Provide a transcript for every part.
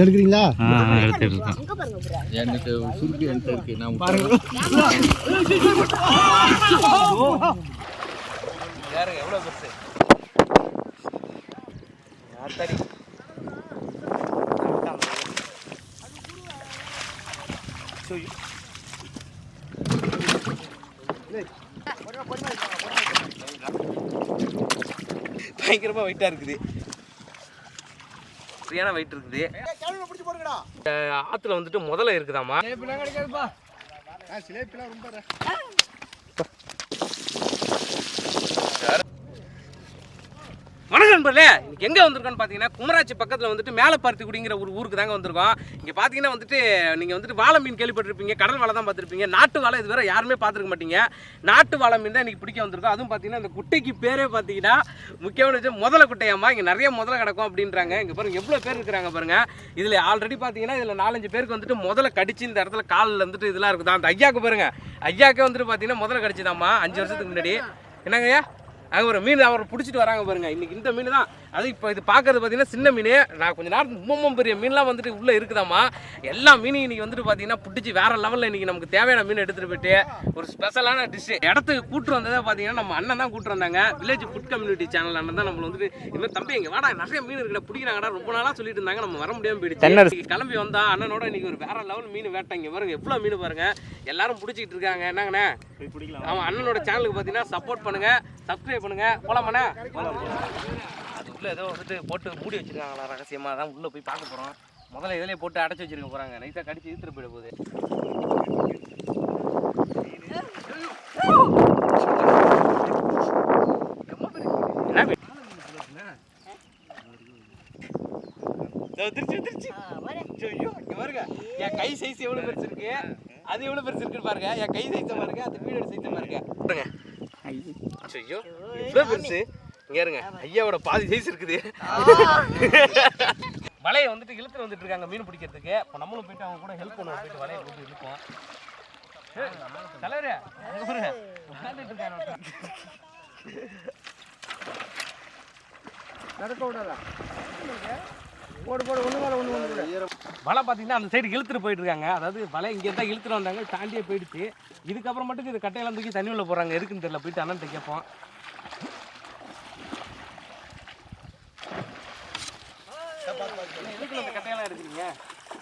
எடுக்கிறீங்களா? எனக்கு சுருக்கி என்கிட்ட இருக்கு. நான் பாருங்க. யாருங்க எவ்வளோ பெருசு? யார்த்தாடி? பயங்கரமா வெயிட்டா இருக்குது. சரியான வெயிட் இருக்குது. ஆத்துல வந்துட்டு முதல்ல இருக்குதாமா வணக்கம் நண்பர்களே இன்னைக்கு எங்கே வந்திருக்கோன்னு பார்த்தீங்கன்னா குமராட்சி பக்கத்தில் வந்துட்டு மேலப்பருத்திக்குடிங்கிற ஒரு ஊருக்கு தாங்க வந்திருக்கோம். இங்கே பார்த்தீங்கன்னா வந்துட்டு நீங்கள் வந்துட்டு வாழை மீன் கேள்விப்பட்டிருப்பீங்க கடல் வாழை தான் பார்த்துருப்பீங்க நாட்டு வாழை வேறு யாருமே பார்த்துருக்க மாட்டீங்க. நாட்டு வாழை மீன் தான் இன்றைக்கி பிடிக்க வந்திருக்கோம். அதுவும் பார்த்தீங்கன்னா இந்த குட்டைக்கு பேரே பார்த்தீங்கன்னா முக்கியமான விஷயம் முதல குட்டையாம்மா. இங்கே நிறைய முதல கிடக்கும் அப்படின்றாங்க. இங்கே பாருங்க எவ்வளோ பேர் இருக்கிறாங்க பாருங்க. இதில் ஆல்ரெடி பார்த்தீங்கன்னா இதில் நாலஞ்சு பேருக்கு வந்துட்டு முதல்ல கடிச்சு இந்த இடத்துல காலில் வந்துட்டு இதெல்லாம் இருக்குதா அந்த ஐயாவுக்கு பாருங்க. ஐயாக்கே வந்துட்டு பார்த்தீங்கன்னா முதல்ல கடிச்சுதாம்மா. அஞ்சு வருஷத்துக்கு முன்னாடி. என்னங்கய்யா அங்கே ஒரு மீன் அவர் பிடிச்சிட்டு வராங்க பாருங்க. இன்னைக்கு இந்த மீன் தான். அது இப்போ இது பார்க்கறது பார்த்தீங்கன்னா சின்ன மீன். நான் கொஞ்ச நேரம் ரொம்ப பெரிய மீன்லாம் வந்துட்டு உள்ளே இருக்குதாம்மா. எல்லா மீனையும் இன்னைக்கு வந்துட்டு பார்த்தீங்கன்னா பிடிச்சி வேற லெவலில் இன்னைக்கு நமக்கு தேவையான மீன் எடுத்துகிட்டு போயிட்டு ஒரு ஸ்பெஷலான டிஷ்ஷு இடத்துக்கு கூட்டு வந்ததை பார்த்தீங்கன்னா நம்ம அண்ணன் தான் கூட்டு வந்தாங்க. வில்லேஜ் ஃபுட் கம்யூனிட்டி சேனல் அண்ணன் தான் நம்மள வந்துட்டு இது மாதிரி தம்பி இங்கே வாடா நிறைய மீன் இருக்குடா பிடிக்கிறாங்கடா. ரொம்ப நாளாக சொல்லிட்டு இருந்தாங்க. நம்ம வர முடியாமல் போயிடுச்சு. கிளம்பி வந்தா அண்ணனோட இன்னைக்கு ஒரு வேற லெவல் மீன் வேட்டாங்க பாருங்க. எவ்வளோ மீன் பாருங்க. எல்லாரும் பிடிச்சிட்டு இருக்காங்க. என்னங்கண்ணே? அவன் அண்ணனோட சேனலுக்கு பார்த்தீங்கன்னா சப்போர்ட் பண்ணுங்க. சப்ஸ்கிரைப் பண்ணுங்க. போலாமாண்ணே அது உள்ள ஏதோ வந்துட்டு போட்டு மூடி வச்சிருக்காங்களா ரகசியமா? தான் உள்ள போய் பார்க்க போறோம். முதல்ல இதிலே போட்டு அடைச்சி வச்சிருக்க போறாங்க. நைஸா கடிச்சு இழுத்துட்டு போயிட போகுது. திருச்சி திருச்சி. ஐயோ, இங்க பாருங்க. என் கை சைஸ் எவ்வளவு பெருசு இருக்கு? அது எவ்வளவு பெருசு இருக்குன்னு பாருங்க. என் கை சைஸ் பாருங்க. அந்த வீடியோ சைஸ் பாருங்க பாருங்க. ஐயோ இவ்வளவு பெருசு? இங்க இருங்க. ஐயாவோட பாதி சைஸ் இருக்குது. வலையை வந்துட்டு இழுத்துட்டு வந்துட்டு இருக்காங்க மீன் பிடிக்கிறதுக்கு. இப்போ நம்மளும் போயிட்டு அவங்க கூட ஹெல்ப் பண்ணுவோம் போயிட்டு வலையை போட்டு இழுப்போம். ஏய், தலைவரே அங்க பாருங்க விளையாண்டுட்டு இருக்காரு ஒருத்தன். வலை பார்த்தீங்கன்னா அந்த சைடு இழுத்துட்டு போயிட்டு இருக்காங்க அதாவது வலை இங்கே தான் இழுத்துட்டு வந்தாங்க தாண்டியே போயிடுச்சு. இதுக்கப்புறம் மட்டும் இது கட்டையெல்லாம் தூக்கி தண்ணி உள்ள போகிறாங்க எதுக்குன்னு தெரியல போயிட்டு அண்ணன் கேட்போம். எதுக்குள்ள இந்த கட்டையெல்லாம் எடுக்கிறீங்க?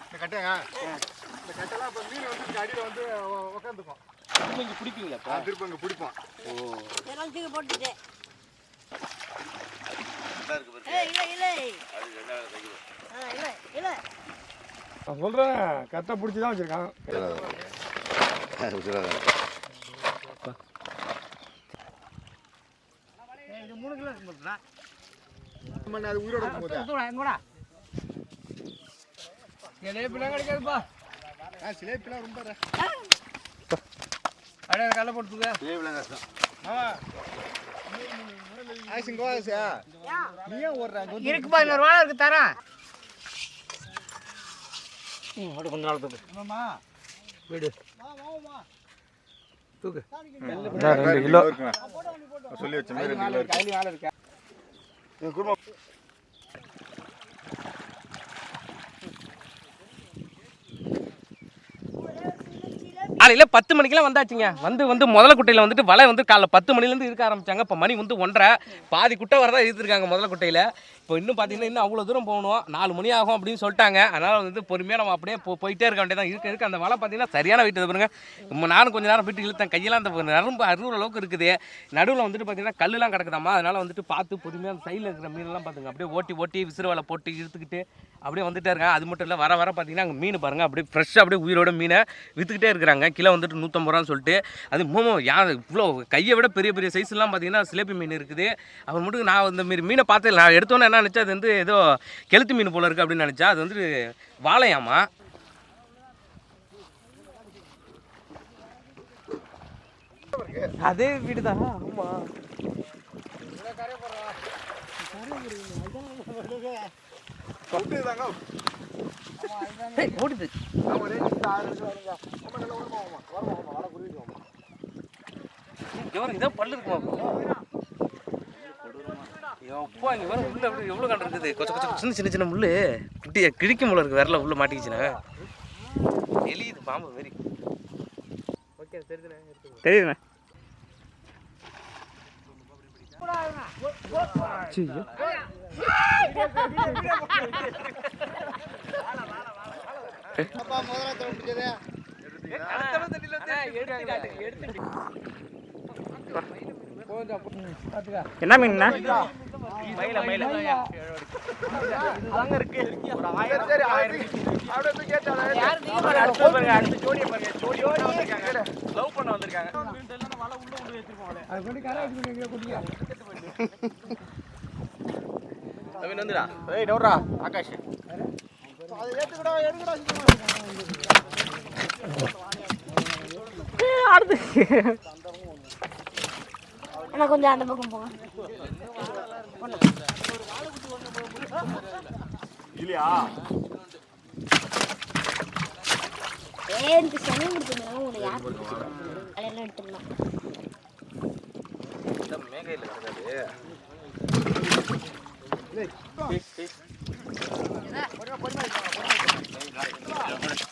இந்த கட்டைங்க இந்த கட்டைலாம் இப்போ மீன் வந்து அடியில் வந்து உட்காந்துக்கும் திரும்ப இங்கே பிடிப்பீங்களா இங்கே பிடிப்போம். இதெல்லாம் தூக்கி போட்டுட்டு ஏய், இல்லை இல்லை ஆ, இல்லை இல்லை நான் சொல்கிறேன் கட்டை பிடிச்சி தான் வச்சுருக்கான் இது மூணு கிலோ இருக்குங்களா அது உயிரோட இருக்கும்போது ஆ சிலேப்பிலாம் ரொம்ப ரே- ஆயிசுங்க ஆயிசா நீ ஏன் ஓடுறாங்க இருக்குப்பா இன்னொரு வாழை இருக்கு தரேன். கொஞ்ச நாள் தூக்கு. ரெண்டு கிலோ. சொல்லி வச்ச மாதிரி ரெண்டு கிலோ இருக்கு. என் குடும்பம். காலையில் பத்து மணிக்கெல்லாம் வந்தாச்சுங்க. வந்து வந்து முதல குட்டையில் வந்துட்டு வலை வந்து காலைல பத்து மணிலேருந்து இருக்க ஆரம்பிச்சாங்க. இப்போ மணி வந்து ஒன்றரை. பாதி குட்டை வரதான் இழுத்துருக்காங்க முதல குட்டையில். இப்போ இன்னும் பார்த்தீங்கன்னா இன்னும் அவ்வளோ தூரம் போகணும். நாலு மணி ஆகும் அப்படின்னு சொல்லிட்டாங்க. அதனால் வந்து பொறுமையாக நம்ம அப்படியே போ போயிட்டே இருக்க வேண்டியதான் இருக்க இருக்க அந்த வலை பார்த்தீங்கன்னா சரியான வெயிட் பாருங்கள் பாருங்க. நம்ம நானும் கொஞ்சம் நேரம் விட்டு இழுத்தேன். கையெல்லாம் அந்த நரம்பு அறுபது அளவுக்கு இருக்குது. நடுவில் வந்துட்டு பார்த்தீங்கன்னா கல்லுலாம் கிடக்குதாமா அதனால் வந்துட்டு பார்த்து பொறுமையாக அந்த சைடில் இருக்கிற மீன்லாம் பார்த்துங்க அப்படியே ஓட்டி ஓட்டி விசிறு வலை போட்டு இழுத்துக்கிட்டு அப்படியே வந்துட்டே இருக்காங்க. அது மட்டும் இல்லை வர வர பார்த்தீங்கன்னா அங்கே மீன் பாருங்க. அப்படியே ஃப்ரெஷ்ஷாக அப்படியே உயிரோட மீனை விற்றுக்கிட்டே இருக்கிறாங்க. கிலோ வந்துட்டு நூற்றம்பது ரூபான்னு சொல்லிட்டு அது மோமோ யார் இவ்வளோ கையை விட பெரிய பெரிய சைஸ்லாம் பார்த்தீங்கன்னா சிலேபி மீன் இருக்குது. அவர் மட்டும் நான் இந்த மாரி மீனை பார்த்து நான் எடுத்தோன்னே என்ன நினச்சா அது வந்து ஏதோ கெளுத்து மீன் போல இருக்குது அப்படின்னு நினச்சா அது வந்து வாழையாமா? அதே வீடு. தான் ஆமாம் இங்க பாருங்க, இதோ பல்லு இருக்குமா எப்பா இங்க வர உள்ள எப்படி எவ்வளவு கண்டு இருக்குது கொச்ச கொச்ச கொச்சன்னு சின்ன சின்ன முள்ளு குட்டிய கிழிக்கும் போல இருக்கு விரல உள்ள மாட்டிக்கிச்சுன்னா எலியுது பாம்பு மாரி ஓகே தெரியுதுண்ணே தெரியுதுண்ணே என்ன மீன்ண்ணா மயில மயில லவ் பண்ண வந்துடா ஏய் ஆகாஷ் ஆகாஷ் அண்ணா கொஞ்சம் அந்த பக்கம் போங்க இல்லையா எனக்கு சனி முடிச்சிருந்தா உன்னை யார் அதெல்லாம் மேகையில் கிடையாது Yeah, what do you want to do?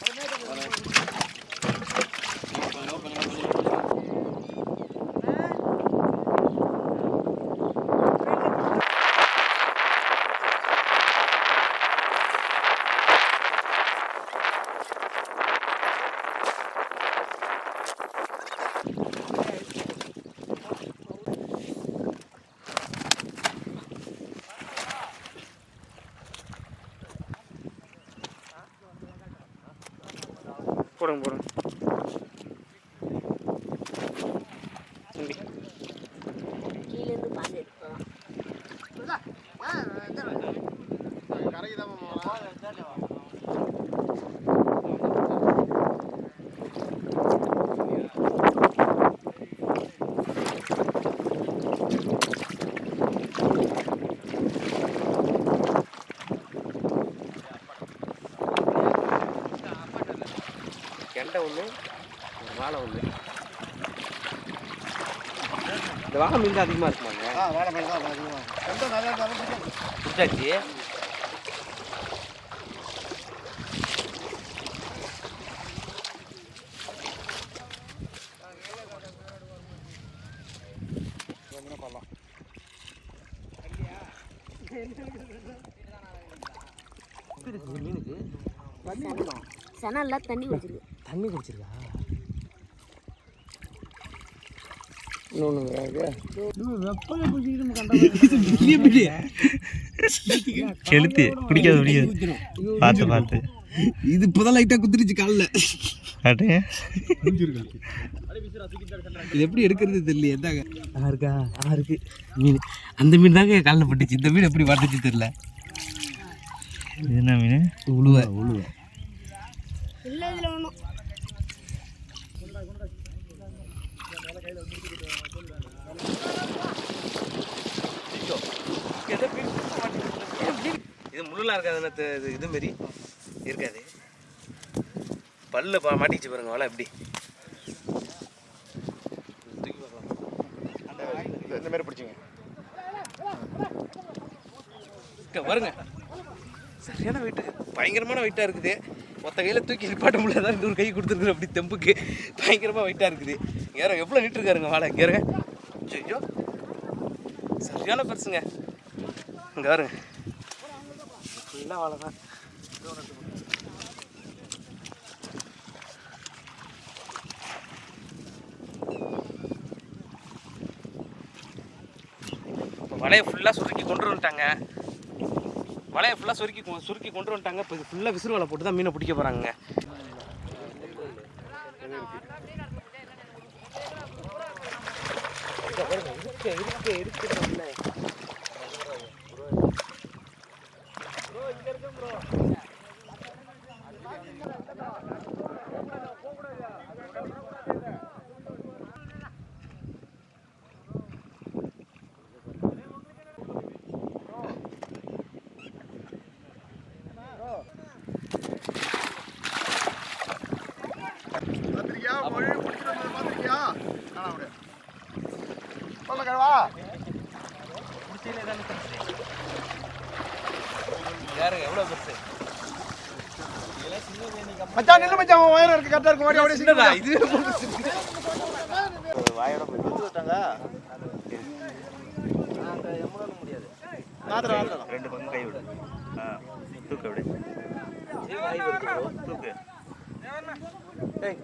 கீழே இருந்து பாந்து எடுத்துக்கலாம் கெண்டை ஒன்று வாழை ஒன்று இந்த வாழை மீன் தான் அதிகமாக இருக்குமாங்க? ஆ வாழை மேலே தான் அதிகமாக எந்த நல்லா இருந்தாலும் பிடிச்சாச்சு? மீனுக்கு தண்ணி குடிச்சிருக்கு. தண்ணி குடிச்சிருக்கா? கெளுத்தி பிடிக்காது பிடிக்காது. பார்த்து பார்த்து. இது இப்போதான் லைட்டா குத்துருச்சு காலில். காட்டுங்க இது எப்படி எடுக்கிறது தெரியல எந்தாங்க ஆ இருக்கு மீன். அந்த மீன் தாங்க காலில் பட்டுச்சு. இந்த மீன் எப்படி பட்டுச்சு தெரியல. இது என்ன மீன்? உழுவ. உழுவ இல்லை இதில் ஒன்றும் முள்ளெலாம் இருக்காது என்ன இது இது மாரி. இருக்காது. பல்ல பா மாட்டிச்சு பாருங்க வலை எப்படி இந்த- மாதிரி பிடிச்சிங்க. பாருங்க. சரியான வெயிட்டு பயங்கரமான வெயிட்டாக இருக்குது. மொத்த கையில் தூக்கி நிப்பாட்ட முடியாத? இன்னொரு கை கொடுத்துருக்கு அப்படி தெம்புக்கு. பயங்கரமாக வெயிட்டாக இருக்குது. யாரோ எவ்வளோ நீட்டு இருக்காருங்க வாழை? இங்கே சரியான பெருசுங்க இங்கே பாருங்க. ஃபுல்லாக வாழை தான் இப்போ வலையை ஃபுல்லாக சுருக்கி கொண்டு வந்துட்டாங்க. வலையை ஃபுல்லாக சுருக்கி சுருக்கி கொண்டு வந்துட்டாங்க. இப்போ இது ஃபுல்லாக விசிறு வலை போட்டு தான் மீனை பிடிக்க போகிறாங்க பார்த்துருக்கியா யாருங்க எவ்வளோ பெருசு? மச்சான் நில்லு மச்சான் உன் வயிறு இருக்கு கரெக்டா இருக்கு ஓடி ஓடி சின்னதா? இதுவே வாயோட போய் ரெண்டு பக்கம் கை விடு. தூக்க விடு தூக்கு.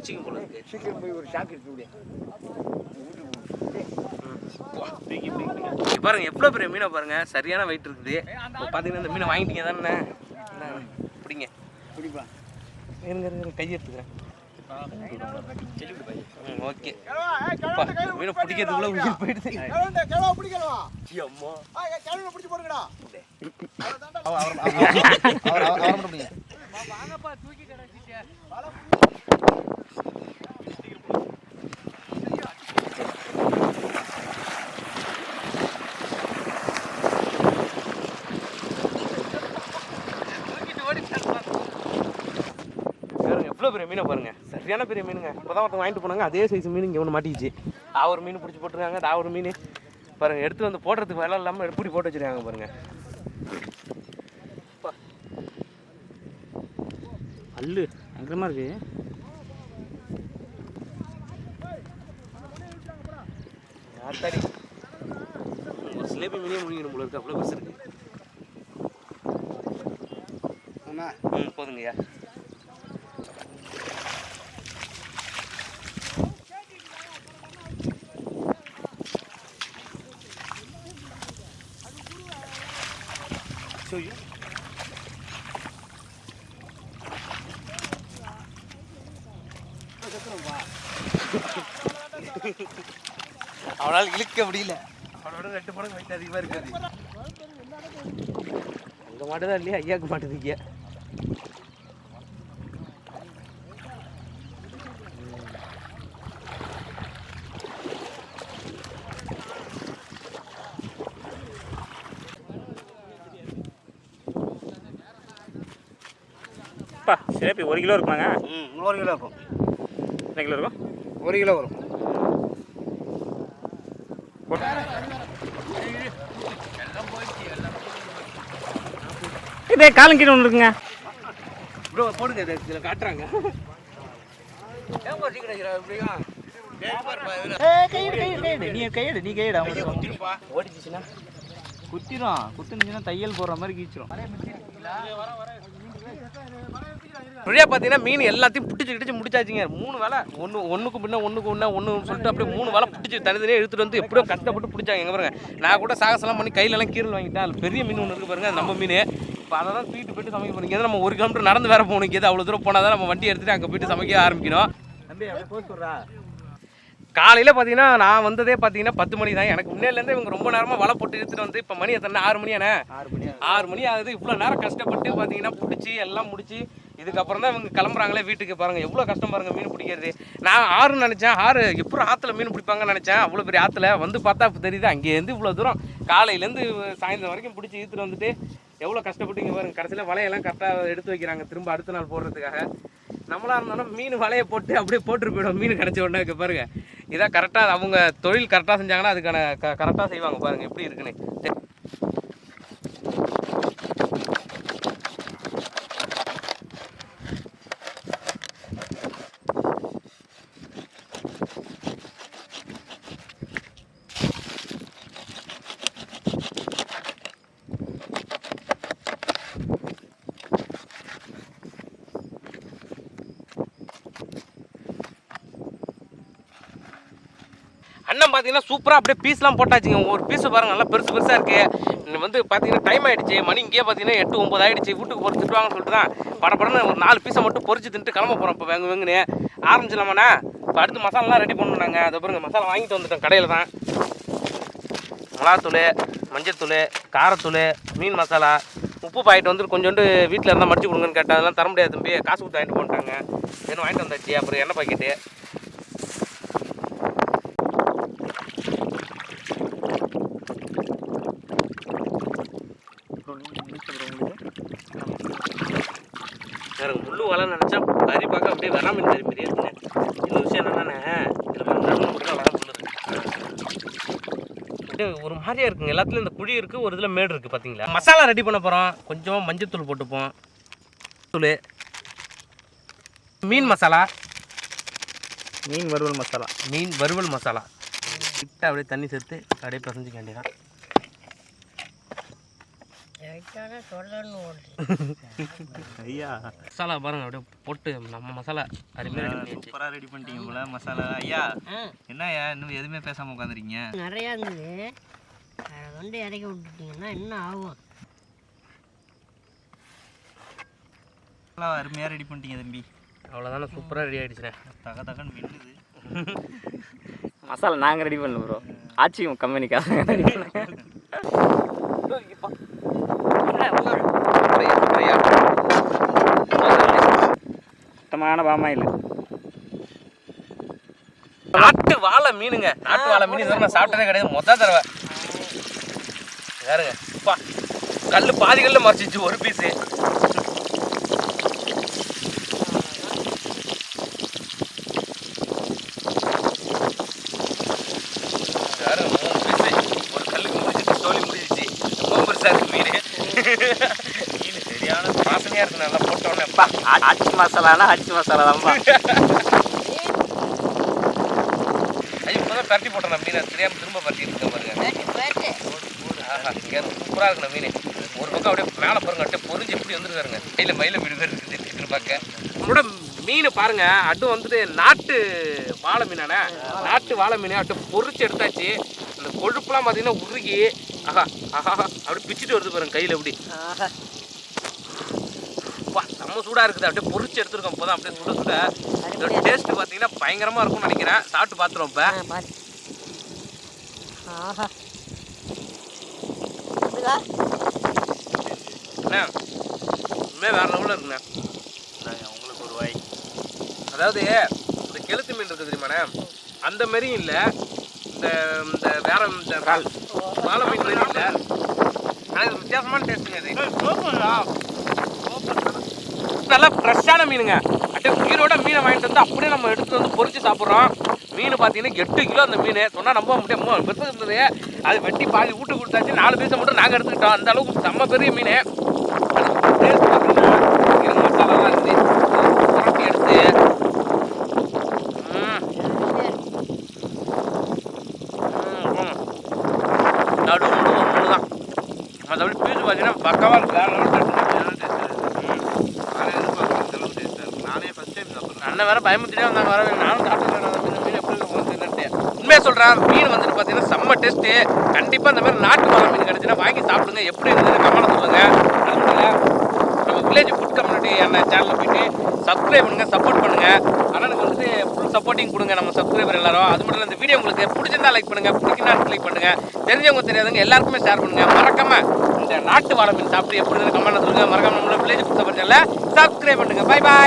சிக்கன் போல சீக்கிரம் போய் ஒரு ஷாக் எடுத்து விடு. பாருங்க எவ்வளோ பெரிய மீனை பாருங்க சரியான வெயிட் இருக்குது இப்போ பார்த்தீங்கன்னா இந்த மீனை வாங்கிட்டீங்க தானே பிடிங்க பிடிப்பா இருங்க இருங்க கை எடுத்துக்கிறேன் ஓகே மீனை பிடிக்கிறதுக்குள்ள உயிர் போயிடுது அம்மா அவர் அவர் பெரிய மீனை பாருங்க. சரியான பெரிய மீனுங்க. இப்போதான் ஒருத்தன் வாங்கிட்டு போனாங்க அதே சைஸ் மீன் இங்கே ஒன்று மாட்டிக்கிச்சு. ஆ ஒரு மீன் பிடிச்சி போட்டுருக்காங்க தா ஒரு மீன். பாருங்க எடுத்து வந்து போடுறதுக்கு வேலை இல்லாமல் எப்படி போட்டு வச்சிருக்காங்க பாருங்க. அப்பா. அல்லு பயங்கரமா இருக்கு. ஆத்தாடி. ஒரு சிலேபி மீனே முடிக்கணும் போல இருக்கு அவ்வளோ பெருசு இருக்கு. போதுங்கய்யா ஐயோ. அவனால் இழுக்க முடியல. அவனோட ரெண்டு மடங்கு weight அதிகமா இருக்காது. உங்க மாட்டுதான் இல்லையா? ஐயாக்கு மாட்டுதுங்க. அப்பா சிலேபி ஒரு கிலோ இருக்குமாங்க? ம் ஒரு கிலோ இருக்கும். எத்தனை கிலோ இருக்கும்? ஒரு கிலோ வரும். இதே காலங்கீழ ஒன்று இருக்குங்க. ப்ரோ போடுங்க இதை இதில் காட்டுறாங்க. நீ கையெடு நீ கையெடு ஓடிச்சுன்னா குத்திரும் குத்துனுச்சுன்னா தையல் போடுற மாதிரி கீச்சிரும். இப்படியே பார்த்தீங்கன்னா மீன் எல்லாத்தையும் பிடிச்சி கிடிச்சு முடிச்சாச்சுங்க. மூணு வேலை ஒன்று ஒன்றுக்கு முன்ன ஒன்றுக்கு முன்ன ஒன்று சொல்லிட்டு அப்படியே மூணு வேலை பிடிச்சி தனித்தனியாக எடுத்துகிட்டு வந்து எப்படியோ கஷ்டப்பட்டு பிடிச்சாங்க. எங்க பாருங்க நான் கூட சாகசெல்லாம் பண்ணி கையிலலாம் கீரல் வாங்கிட்டேன். அதில் பெரிய மீன் ஒன்று இருக்குது பாருங்க நம்ம மீன். இப்போ அதை தான் தூக்கிட்டு போயிட்டு சமைக்க போகிறீங்க ஏதோ நம்ம ஒரு கிலோமீட்டர் நடந்து வேறு போகணும். இங்கே அவ்வளோ தூரம் போனால் தான் நம்ம வண்டி எடுத்துகிட்டு அங்கே போயிட்டு சமைக்க ஆரம்பிக்கணும். தம்பி காலையில் பார்த்தீங்கன்னா நான் வந்ததே பார்த்தீங்கன்னா பத்து மணி தான். எனக்கு முன்னேலேருந்து இவங்க ரொம்ப நேரமாக வலை போட்டு எடுத்துகிட்டு வந்து இப்போ மணி எத்தனை? ஆறு மணி ஆறு மணி. ஆகுது. இவ்வளோ நேரம் கஷ்டப்பட்டு பார்த்தீங்கன்னா பிடிச்சி எல்லாம் முடிச்சு இதுக்கப்புறம் தான் இவங்க கிளம்புறாங்களே வீட்டுக்கு பாருங்க. எவ்வளோ கஷ்டம் பாருங்க மீன் பிடிக்கிறது. நான் ஆறுன்னு நினச்சேன். ஆறு எப்படி ஆற்றுல மீன் பிடிப்பாங்கன்னு நினச்சேன். அவ்வளோ பெரிய ஆற்றுல வந்து பார்த்தா இப்போ தெரியுது அங்கேருந்து இவ்வளோ தூரம் காலையிலேருந்து சாயந்தரம் வரைக்கும் பிடிச்சி இழுத்துட்டு வந்துட்டு எவ்வளோ கஷ்டப்பட்டு இங்கே பாருங்க. கடைசியில் வலையெல்லாம் கரெக்டாக எடுத்து வைக்கிறாங்க திரும்ப அடுத்த நாள் போடுறதுக்காக. நம்மளா இருந்தாலும் மீன் வலையை போட்டு அப்படியே போட்டுட்டு போயிடும் மீன் கிடைச்ச உடனே இங்க இதான் கரெக்டாக அவங்க தொழில் கரெக்டாக செஞ்சாங்கன்னா அதுக்கான க கரெக்டாக செய்வாங்க பாருங்க எப்படி இருக்குன்னு அண்ணன் பார்த்தீங்கன்னா சூப்பராக அப்படியே பீஸ்லாம் போட்டாச்சுங்க. ஒரு பீஸ் பாருங்கள் நல்லா பெருசு பெருசாக இருக்குது வந்து பார்த்தீங்கன்னா டைம் ஆகிடுச்சு மணி இங்கேயே பார்த்தீங்கன்னா எட்டு ஒம்பது ஆகிடுச்சு வீட்டுக்கு போகிற திட்டுவாங்கன்னு சொல்லிட்டு தான் படப்படன்னு ஒரு நாலு பீஸை மட்டும் பொறிச்சு தின்ட்டு கிளம்ப போகிறோம் இப்போ வெங்க வெங்குன்னு. ஆரம்பிச்சிடலாமாண்ணா? இப்போ அடுத்து மசாலாலாம் ரெடி பண்ணணும் நாங்கள் அதை பாருங்க மசாலா வாங்கிட்டு வந்துட்டோம் கடையில் தான். மிளகாத்தூள் மஞ்சத்தூள் காரத்தூள் மீன் மசாலா உப்பு பாயிட்டு வந்து கொஞ்சோண்டு வீட்டில் இருந்தால் மடிச்சு கொடுங்கன்னு கேட்டேன். அதெல்லாம் தர முடியாது தம்பி. காசு கொடுத்து வாங்கிட்டு போட்டாங்க வேணும் வாங்கிட்டு வந்தாச்சு. அப்புறம் எண்ணெய் பாக்கெட்டு வேறு முள்ளு வலை கறி பார்க்க அப்படியே வராமல் கறி பெரிய இந்த விஷயம் என்னென்ன இதில் முள்ளுது அப்படியே ஒரு மாதிரியா இருக்குங்க. எல்லாத்துலயும் இந்த குழி இருக்கு ஒரு இதுல மேடு இருக்கு பாத்தீங்களா? மசாலா ரெடி பண்ண போறோம். கொஞ்சமா மஞ்சத்தூள் போட்டுப்போம். தூள். மீன் மசாலா. மீன் வறுவல் மசாலா. மீன் வறுவல் மசாலா. கிட்ட அப்படியே தண்ணி சேர்த்து அப்படியே பிசைஞ்சிக்க வேண்டியதான் ஐயா. மசாலா பாருங்க அப்படியே போட்டு நம்ம மசாலா அருமையாக ரெடி பண்ணியாச்சு. சூப்பரா ரெடி பண்ணிட்டீங்க போல மசாலா. ஐயா என்னய்யா இன்னும் எதுவுமே பேசாம உட்காந்துருக்கீங்க? நிறையா இருந்தது. அதை வந்து இறக்கி விட்டுட்டீங்கன்னா என்ன ஆகும்? மசாலா அருமையா ரெடி பண்ணிட்டீங்க தம்பி. அவ்வளோதானே சூப்பராக ரெடி ஆகிடுச்சுண்ணே தக தகன்னு மின்னுது மசாலா நாங்கள் ரெடி பண்ணல ப்ரோ ஆச்சி கம்பெனிக்காக ரெடி பாமாயில் நாட்டு வாழை மீனுங்க. நாட்டு வாழை மீன் இதுவரை நான் சாப்பிட்டதே கிடையாது. மொத்த தடவை. யாருங்க அப்பா கல் பாதி கல்லில் மறைச்சிச்சு ஒரு பீஸு யாரு மூணு பீஸு ஒரு கல்லுக்கு முடிஞ்சிச்சு தோலி முடிஞ்சிச்சு ரொம்ப பெருசா இருக்கு மீன் மீன் சரியான வாசனையா இருக்கு நல்லா போட்டோன்னே அப்பா ஆச்சி மசாலானா ஆச்சி மசாலா தான்ப்பா. இப்போதான் பரட்டி போட்டோம் மீனை. தெரியாம திரும்ப பரட்டி இருக்க பாருங்க. ஆஹா சூப்பராக இருக்குண்ணா மீன். ஒரு பக்கம் அப்படியே மேலே பாருங்க அப்படியே பொறிஞ்சு எப்படி வந்துருக்காருங்க கையில் மயில வீடு பேர் இருக்குது எடுத்துட்டு பார்க்க. நம்மளோட மீன் பாருங்க அட்டு வந்துட்டு நாட்டு வாழை மீனானே நாட்டு வாழை மீன் அட்டு பொறிச்சு எடுத்தாச்சு. அந்த கொழுப்புலாம் பார்த்தீங்கன்னா உருகி ஆஹா ஆஹா அப்படியே பிச்சுட்டு வருது பாருங்க கையில் எப்படி. வா செம்ம சூடாக இருக்குது. அப்படியே பொறிச்சு எடுத்துருக்கோம் இப்போதான். அப்படியே சுட சுட. இதோட டேஸ்ட் பார்த்தீங்கன்னா பயங்கரமாக இருக்கும்னு நினைக்கிறேன். சாப்பிட்டு பார்த்துருவோம் இப்போ. ஆஹா. உண்மையாக வேற லெவலில் இருக்குண்ணே. உங்களுக்கு ஒரு வாய். அதாவது இந்த கெளுத்து மீன் இருக்குது தெரியுமாண்ணே? அந்த மாதிரியும் இல்லை. இந்த இந்த வேற இந்த வால் வாழை மீன் மாதிரி இல்லை. ஆனால் இது வித்தியாசமான டேஸ்ட்டுங்க இது நல்லா ஃப்ரெஷ்ஷான மீனுங்க. அப்படியே உயிரோட மீனை வாங்கிட்டு வந்து அப்படியே நம்ம எடுத்து வந்து பொறிச்சு சாப்பிட்றோம். மீன் பார்த்தீங்கன்னா எட்டு கிலோ அந்த மீன். சொன்னால் நம்ப முடியும் பெருசு இருந்தது. அது வெட்டி பாதி வீட்டு கொடுத்தாச்சு. நாலு பீஸை மட்டும் நாங்கள் எடுத்துக்கிட்டோம். அந்த அளவுக்கு செம்ம பெரிய மீன். டேஸ்ட் பார்த்தீங்கன்னா இது மசாலாலாம் புரட்டி எடுத்து நடுவு ம், தான் மற்றபடி பீஸ் பார்த்தீங்கன்னா பக்கவாக இருக்கு நானே ஃபர்ஸ்ட் டைம் சாப்பிட்றேன் அண்ணன் வேற பயமுத்திட்டே வந்தாங்க வர நானும் சாப்பிட்டு மீன் எப்படி உண்மையாக சொல்கிறேன் மீன் வந்துட்டு பார்த்தீங்கன்னா செம்ம டேஸ்ட்டு கண்டிப்பாக இந்த மாதிரி நாட்டு வாழை மீன் கிடைச்சுன்னா வாங்கி சாப்பிடுங்க. எப்படி இருந்தது கமெண்ட் சொல்லுங்க. நம்ம வில்லேஜ் ஃபுட் கம்யூனிட்டி அண்ணன் சேனலில் போயிட்டு சப்ஸ்கிரைப் பண்ணுங்கள் சப்போர்ட் பண்ணுங்க. அண்ணனுக்கு வந்துட்டு ஃபுல் சப்போர்ட்டிங் கொடுங்க நம்ம சப்ஸ்கிரைபர் எல்லாரும். அது மட்டும் இல்லை இந்த வீடியோ உங்களுக்கு பிடிச்சிருந்தா லைக் பண்ணுங்கள் பிடிக்கனா கிளிக் பண்ணுங்க. தெரிஞ்சவங்க தெரியாதவங்க எல்லாருக்குமே ஷேர் பண்ணுங்க. மறக்காமல் இந்த நாட்டு வாழை மீன் சாப்பிட்டு எப்படி இருந்தது கமெண்ட் சொல்லுங்க. மறக்காமல் நம்மளோட வில்லேஜ் ஃபுட் சப்போர்ட் சேனலை சப்ஸ்கிரைப் பண்ணுங்க. Bye bye